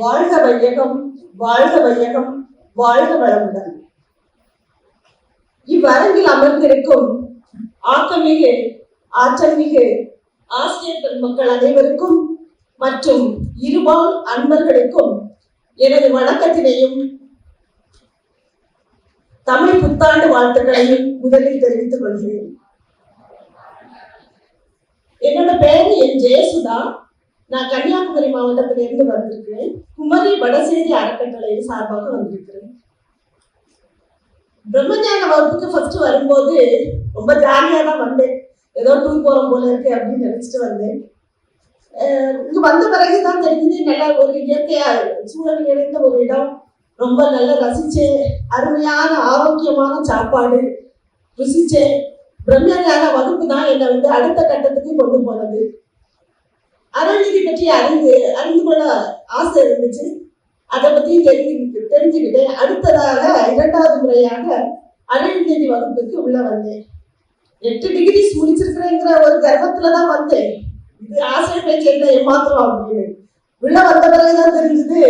வாழ்க வையகம் வாழ்க வையகம் வாழ்க வளமுடன். இவ்வரங்கில் அமர்ந்திருக்கும் ஆக்கமிகு ஆற்றல்மிகு ஆசிரியர் பெருமக்கள் அனைவருக்கும் மற்றும் இருபால் அன்பர்களுக்கும் எனது வணக்கத்தினையும் தமிழ் புத்தாண்டு வாழ்த்துக்களையும் முதலில் தெரிவித்துக் கொள்கிறேன். என்னோட பேரு என் ஜெயசுதா. நான் கன்னியாகுமரி மாவட்டத்திலிருந்து வந்திருக்கிறேன். குமரி வடசேரி அறக்கட்டளையின் சார்பாக வந்திருக்கிறேன். பிரம்மஞான வகுப்புக்கு ஃபர்ஸ்ட் வரும்போது ரொம்ப ஜாலியாக தான் வந்தேன். ஏதோ டூர் போறோம் போல இருக்கு அப்படின்னு நினச்சிட்டு வந்தேன். இங்கே வந்த பிறகு தான் தெரிஞ்சது நல்லா ஒரு இயற்கையா சூழல் நிறைந்த ஒரு இடம். ரொம்ப நல்லா ரசிச்சேன். அருமையான ஆரோக்கியமான சாப்பாடு ருசிச்சேன். பிரம்மஞான வகுப்பு தான் என்னை வந்து அடுத்த கட்டத்துக்கு கொண்டு போனது. அருள்நிதி பற்றி அறிந்து அறிந்து கொள்ள ஆசை இருந்துச்சு. அதை பத்தி தெரிஞ்சு தெரிஞ்சுக்கிட்டேன் அடுத்ததாக இரண்டாவது முறையாக அருள்நிதி வகுப்புக்கு உள்ள வந்தேன். எட்டு டிகிரிஸ் முடிச்சிருக்கிறேங்கிற ஒரு கர்வத்துல தான் வந்தேன். இது ஆசிரியர் பேச்சு என்ன ஏமாத்திரம் அப்படின்னு. உள்ள வந்த பிறகுதான் தெரிஞ்சது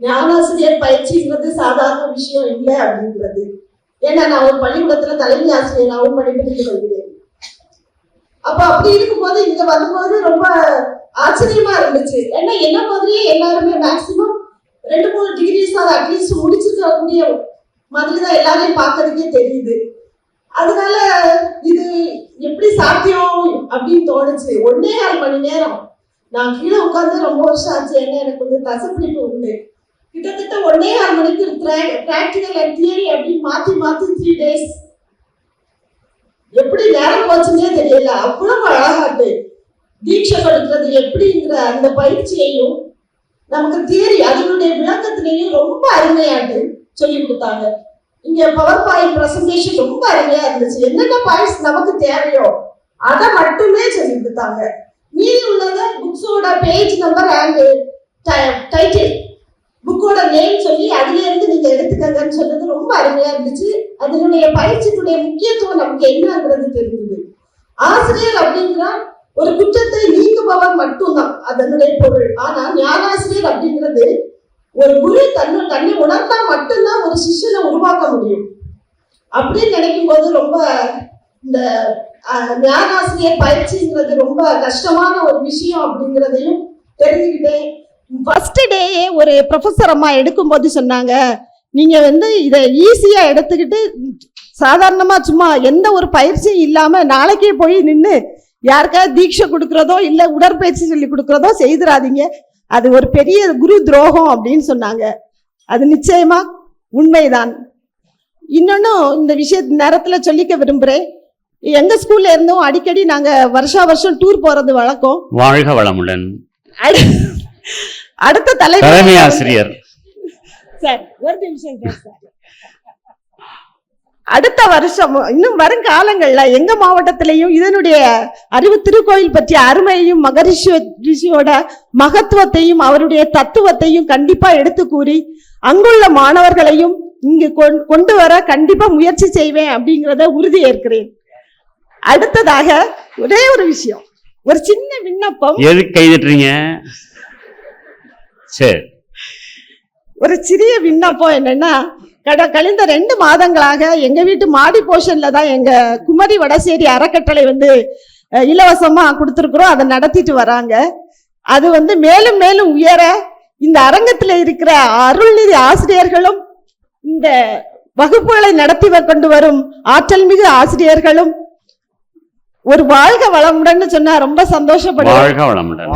ஞானாசிரியர் பயிற்சிங்கிறது சாதாரண விஷயம் இல்லை அப்படிங்கிறது ஏன்னா நான் ஒரு பள்ளிக்கூடத்துல தலைமை ஆசிரியராகவும் பணிபுரிந்து வருகிறேன் அப்ப அப்படி இருக்கும்போது இங்க வரும்போது ரொம்ப ஆச்சரியமா இருந்துச்சு. ஏன்னா என்ன மாதிரியே எல்லாருமே மேக்சிமம் ரெண்டு மூணு டிகிரிஸ் தான் அட்லீஸ்ட் முடிச்சிருக்கக்கூடிய மாதிரி தான் எல்லாரையும் பார்க்கறதுக்கே தெரியுது. அதனால இது எப்படி சாத்தியம் அப்படின்னு தோணுச்சு. ஒன்னே ஆறு மணி நேரம். நான் கீழே உட்காந்து ரொம்ப வருஷம் ஆச்சு. ஏன்னா எனக்கு கொஞ்சம் தசப்பிடிப்பு உண்டு. கிட்டத்தட்ட ஒன்னே ஆறு மணிக்கு பிராக்டிக்கல் அண்ட் தியரி அப்படின்னு மாத்தி மாத்தி த்ரீ டேஸ் எப்படி நேரம் போச்சுன்னே தெரியல. அவ்வளவு அழகாட்டு தீட்சை படுத்துறது எப்படிங்கிற அந்த பயிற்சியையும் நமக்கு தியரி அதனுடைய விளக்கத்திலையும் ரொம்ப அருமையாட்டு சொல்லி கொடுத்தாங்க. இங்க பவர் பாயிண்ட் பிரசன்டேஷன் ரொம்ப அருமையா இருந்துச்சு. என்னென்ன பாயிண்ட்ஸ் நமக்கு தேவையோ அதை மட்டுமே சொல்லி கொடுத்தாங்க. மீதி உள்ளத புக்ஸோட பேஜ் நம்பர் அண்ட் டைட்டில் புக்கோட நேம் சொல்லி அதுல இருந்து நீங்க எடுத்துக்கங்கன்னு சொன்னது ரொம்ப அருமையா இருந்துச்சு. அதனுடைய பயிற்சியினுடைய முக்கியத்துவம் நமக்கு என்னங்கிறது தெரிஞ்சது. ஆசிரியர் அப்படிங்கிற ஒரு குற்றத்தை நீங்குபவர் மட்டும்தான். அதனுடைய பொருள். ஆனா ஞானாசிரியர் அப்படிங்கிறது ஒரு குரு தன்னை தன்னை உணர்ந்தா மட்டும்தான் ஒரு சிஷ்யனை உருவாக்க முடியும். அப்படின்னு நினைக்கும் போது ரொம்ப இந்த ஞானாசிரியர் பயிற்சிங்கிறது ரொம்ப கஷ்டமான ஒரு விஷயம் அப்படிங்கிறதையும் தெரிஞ்சுக்கிட்டேன். ஃபர்ஸ்ட் டேயே ஒரு ப்ரொஃபஸர் அம்மா எடுக்கும்போது சொன்னாங்க நீங்க வந்து இதை ஈஸியா எடுத்துக்கிட்டு சாதாரணமா சும்மா எந்த ஒரு பயிற்சியும் இல்லாமல் நாளைக்கே போய் நின்று யாருக்காவது தீட்சை கொடுக்கறதோ இல்ல உடற்பயிற்சி சொல்லி கொடுக்கறதோ செய்திடாதீங்க அது ஒரு பெரிய குரு துரோகம் அப்படின்னு சொன்னாங்க. அது நிச்சயமா உண்மைதான். இன்னொன்னும் இந்த விஷய நேரத்துல சொல்லிக்க விரும்புறேன். எங்க ஸ்கூல்ல இருந்தும் அடிக்கடி நாங்க வருஷா வருஷம் டூர் போறது வழக்கம். வாழ்க வளமுடன். அடு- அடுத்த தலைமை ஆசிரியர். சார் ஒரு நிமிஷம் சார். அடுத்த வருஷம் இன்னும் வரும் காலங்கள்ல எங்க மாவட்டத்திலையும் இதனுடைய அறிவு திருக்கோயில் பற்றிய அருமையையும் மகரிஷி ரிஷியோட மகத்துவத்தையும் அவருடைய தத்துவத்தையும் கண்டிப்பா எடுத்து கூறி அங்குள்ள மாணவர்களையும் இங்கு கொண்- கொண்டு வர கண்டிப்பா முயற்சி செய்வேன் அப்படிங்கிறத உறுதி ஏற்கிறேன் அடுத்ததாக ஒரே ஒரு விஷயம். ஒரு சின்ன விண்ணப்பம். எதுக்கு கைதட்டுறீங்க சரி. ஒரு சிறிய விண்ணப்பம் என்னன்னா கட கழிந்த ரெண்டு மாதங்களாக எங்க வீட்டு மாடி போர்ஷன்ல தான் எங்க குமரி வடசேரி அறக்கட்டளை வந்து இலவசமா கொடுத்துருக்குறோம். அதை நடத்திட்டு வராங்க. அது வந்து மேலும் மேலும் உயர இந்த அரங்கத்துல இருக்கிற அருள்நிதி ஆசிரியர்களும் இந்த வகுப்புகளை நடத்தி கொண்டு வரும் ஆற்றல் மிகு ஆசிரியர்களும் ஒரு வாழ்க வளமுடன் சொன்னா ரொம்ப சந்தோஷப்படுவாங்க வாழ்க வளமுடன்.